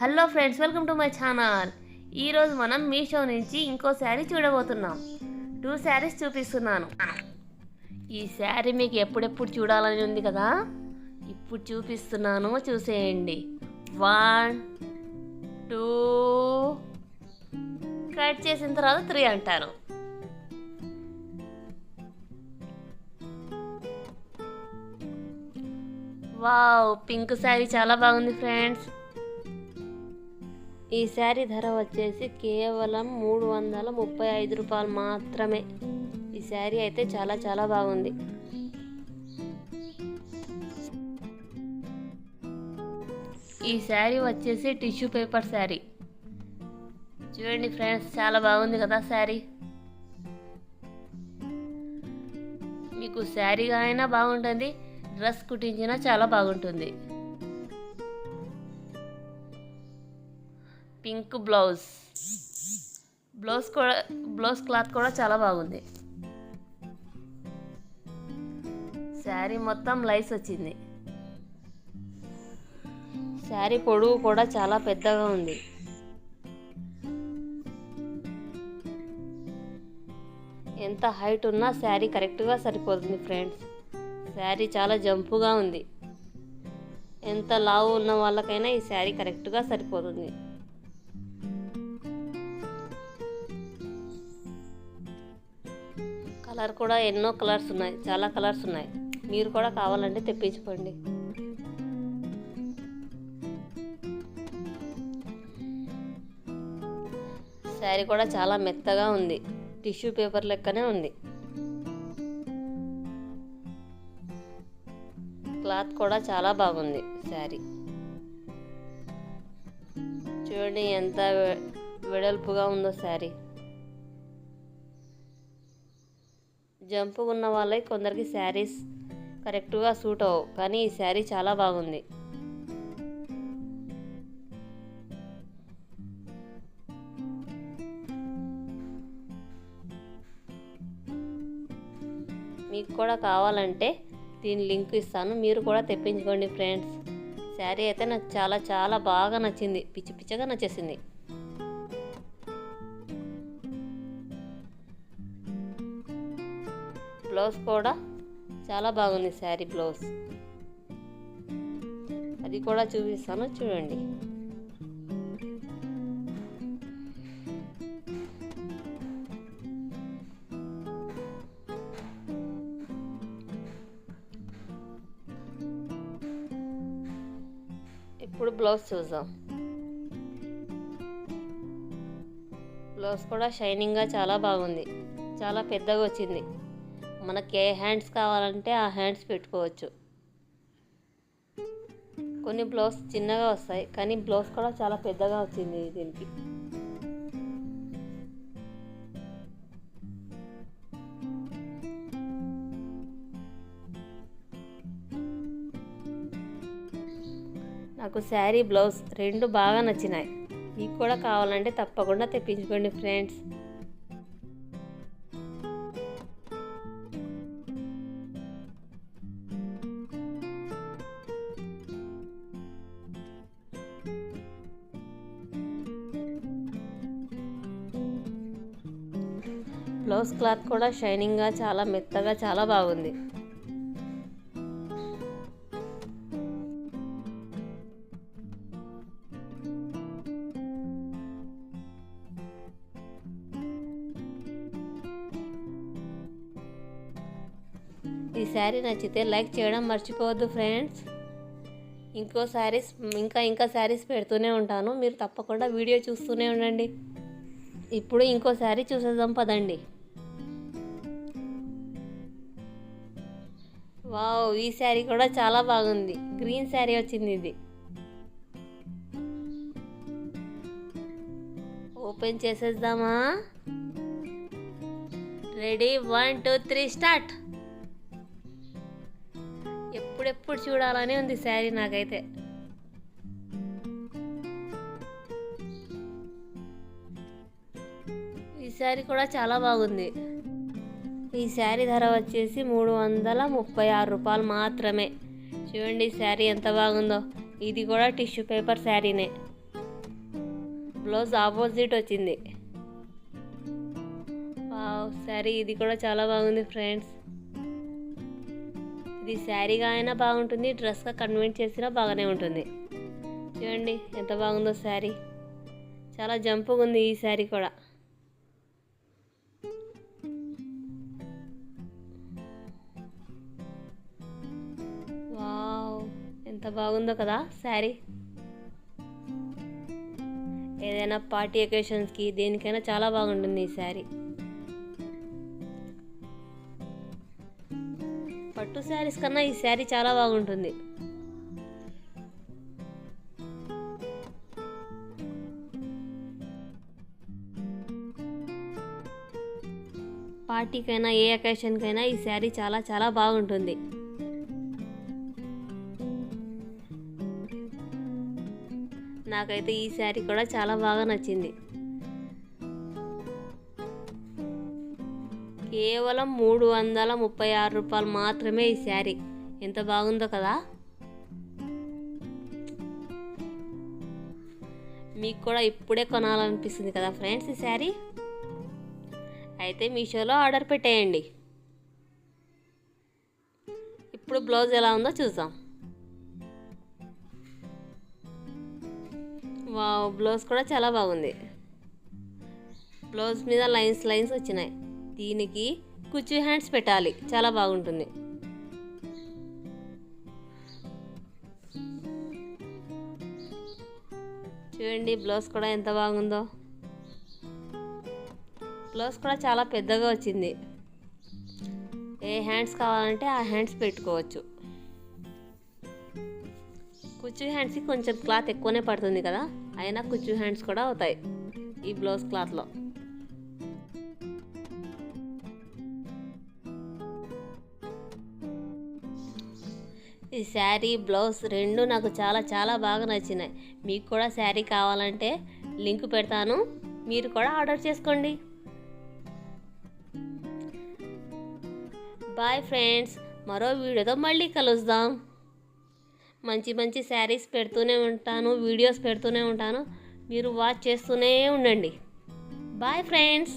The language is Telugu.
Hello friends welcome to my channel. ఈరోజు మనం మీషో నుంచి ఇంకో శారీ చూడబోతున్నాం. టూ శారీస్ చూపిస్తున్నాను. ఈ శారీ మీకు ఎప్పుడెప్పుడు చూడాలని ఉంది కదా? ఇప్పుడు చూపిస్తున్నాను చూసేయండి. వన్ టూ కట్ చేసిన తర్వాత త్రీ అంటారు. వావ్ పింక్ శారీ చాలా బాగుంది ఫ్రెండ్స్. ఈ శారీ ధర వచ్చేసి కేవలం మూడు వందల ముప్పై ఐదు రూపాయలు మాత్రమే. ఈ శారీ అయితే చాలా చాలా బాగుంది. ఈ శారీ వచ్చేసి టిష్యూ పేపర్ శారీ. చూడండి ఫ్రెండ్స్ చాలా బాగుంది కదా శారీ. మీకు శారీగా అయినా బాగుంటుంది డ్రెస్ కుట్టించినా చాలా బాగుంటుంది. Pink blouse. బ్లౌజ్ కూడా బ్లౌజ్ క్లాత్ కూడా చాలా బాగుంది. శారీ మొత్తం లైస్ వచ్చింది. శారీ పొడవు కూడా చాలా పెద్దగా ఉంది. ఎంత హైట్ ఉన్నా శారీ కరెక్ట్గా సరిపోతుంది ఫ్రెండ్స్. శారీ చాలా జంపుగా ఉంది. ఎంత లావు ఉన్న వాళ్ళకైనా ఈ శారీ కరెక్ట్గా సరిపోతుంది. కలర్ కూడా ఎన్నో కలర్స్ ఉన్నాయి. చాలా కలర్స్ ఉన్నాయి. మీరు కూడా కావాలంటే తెప్పించుకోండి. శారీ కూడా చాలా మెత్తగా ఉంది. టిష్యూ పేపర్ లెక్కనే ఉంది. క్లాత్ కూడా చాలా బాగుంది శారీ. చూడండి ఎంత వెడల్పుగా ఉందో శారీ. జంపు ఉన్న వాళ్ళకి కొందరికి శారీస్ కరెక్ట్గా సూట్ అవ్వవు. కానీ ఈ శారీ చాలా బాగుంది. మీకు కూడా కావాలంటే దీని లింక్ ఇస్తాను. మీరు కూడా తెప్పించుకోండి ఫ్రెండ్స్. శారీ అయితే నాకు చాలా చాలా బాగా నచ్చింది. పిచ్చి పిచ్చగా నచ్చేసింది. బ్లౌజ్ కూడా చాలా బాగుంది శారీ బ్లౌజ్. అది కూడా చూపిస్తాను చూడండి. ఇప్పుడు బ్లౌజ్ చూద్దాం. బ్లౌజ్ కూడా షైనింగ్గా చాలా బాగుంది. చాలా పెద్దగా వచ్చింది. మనకి ఏ హ్యాండ్స్ కావాలంటే ఆ హ్యాండ్స్ పెట్టుకోవచ్చు. కొన్ని బ్లౌజ్ చిన్నగా వస్తాయి కానీ బ్లౌజ్ కూడా చాలా పెద్దగా వచ్చింది దీనికి. నాకు శారీ బ్లౌజ్ రెండు బాగా నచ్చినాయి. మీకు కూడా కావాలంటే తప్పకుండా తెప్పించుకోండి ఫ్రెండ్స్ బ్లౌజ్ క్లాత్ కూడా షైనింగ్గా చాలా మెత్తగా చాలా బాగుంది. ఈ శారీ నచ్చితే లైక్ చేయడం మర్చిపోవద్దు ఫ్రెండ్స్. ఇంకో శారీస్ ఇంకా ఇంకా శారీస్ పెడుతూనే ఉంటాను. మీరు తప్పకుండా వీడియో చూస్తూనే ఉండండి. ఇప్పుడు ఇంకో శారీ చూసేద్దాం పదండి. వావ్ ఈ శారీ కూడా చాలా బాగుంది. గ్రీన్ శారీ వచ్చింది ఇది. ఓపెన్ చేసేద్దామా? Ready? One two three start. ఎప్పుడెప్పుడు చూడాలని ఉంది శారీ నాకైతే. ఈ శారీ కూడా చాలా బాగుంది. ఈ శారీ ధర వచ్చేసి మూడు వందల ముప్పై ఆరు రూపాయలు మాత్రమే. చూడండి ఈ శారీ ఎంత బాగుందో. ఇది కూడా టిష్యూ పేపర్ శారీనే. బ్లౌజ్ ఆపోజిట్ వచ్చింది. వావ్ శారీ ఇది కూడా చాలా బాగుంది ఫ్రెండ్స్. ఇది శారీగా అయినా బాగుంటుంది డ్రెస్గా కన్వెంట్ చేసినా బాగానే ఉంటుంది. చూడండి ఎంత బాగుందో శారీ. చాలా జంపుగా ఉంది ఈ శారీ కూడా. ఎంత బాగుందో కదా శారీ. ఏదైనా పార్టీ ఎకేషన్స్కి దేనికైనా చాలా బాగుంటుంది ఈ శారీ. పట్టు శారీస్ కన్నా ఈ శారీ చాలా బాగుంటుంది. పార్టీకైనా ఏ అకేషన్కైనా ఈ శారీ చాలా చాలా బాగుంటుంది. నాకైతే ఈ శారీ కూడా చాలా బాగా నచ్చింది. కేవలం మూడు వందల ముప్పై ఆరు రూపాయలు మాత్రమే ఈ శారీ. ఎంత బాగుందో కదా? మీకు కూడా ఇప్పుడే కొనాలనిపిస్తుంది కదా ఫ్రెండ్స్ ఈ శారీ? అయితే మీషోలో ఆర్డర్ పెట్టేయండి. ఇప్పుడు బ్లౌజ్ ఎలా ఉందో చూద్దాం. వావ్ బ్లౌజ్ కూడా చాలా బాగుంది. బ్లౌజ్ మీద లైన్స్ లైన్స్ వచ్చినాయి. దీనికి కుచ్చు హ్యాండ్స్ పెట్టాలి. చాలా బాగుంటుంది. చూడండి బ్లౌజ్ కూడా ఎంత బాగుందో. బ్లౌజ్ కూడా చాలా పెద్దగా వచ్చింది. ఏ హ్యాండ్స్ కావాలంటే ఆ హ్యాండ్స్ పెట్టుకోవచ్చు. కుచ్చు హ్యాండ్స్కి కొంచెం క్లాత్ ఎక్కువనే పడుతుంది కదా అయినా కుచ్చు హ్యాండ్స్ కూడా అవుతాయి ఈ బ్లౌజ్ క్లాత్లో ఈ శారీ బ్లౌజ్ రెండు నాకు చాలా చాలా బాగా నచ్చినాయి. మీకు కూడా శారీ కావాలంటే లింక్ పెడతాను. మీరు కూడా ఆర్డర్ చేసుకోండి. బాయ్ ఫ్రెండ్స్ మరో వీడియోతో మళ్ళీ కలుద్దాం. మంచి మంచి శారీస్ పెడుతూనే ఉంటాను వీడియోస్ పెడుతూనే ఉంటాను. మీరు వాచ్ చేస్తూనే ఉండండి. Bye friends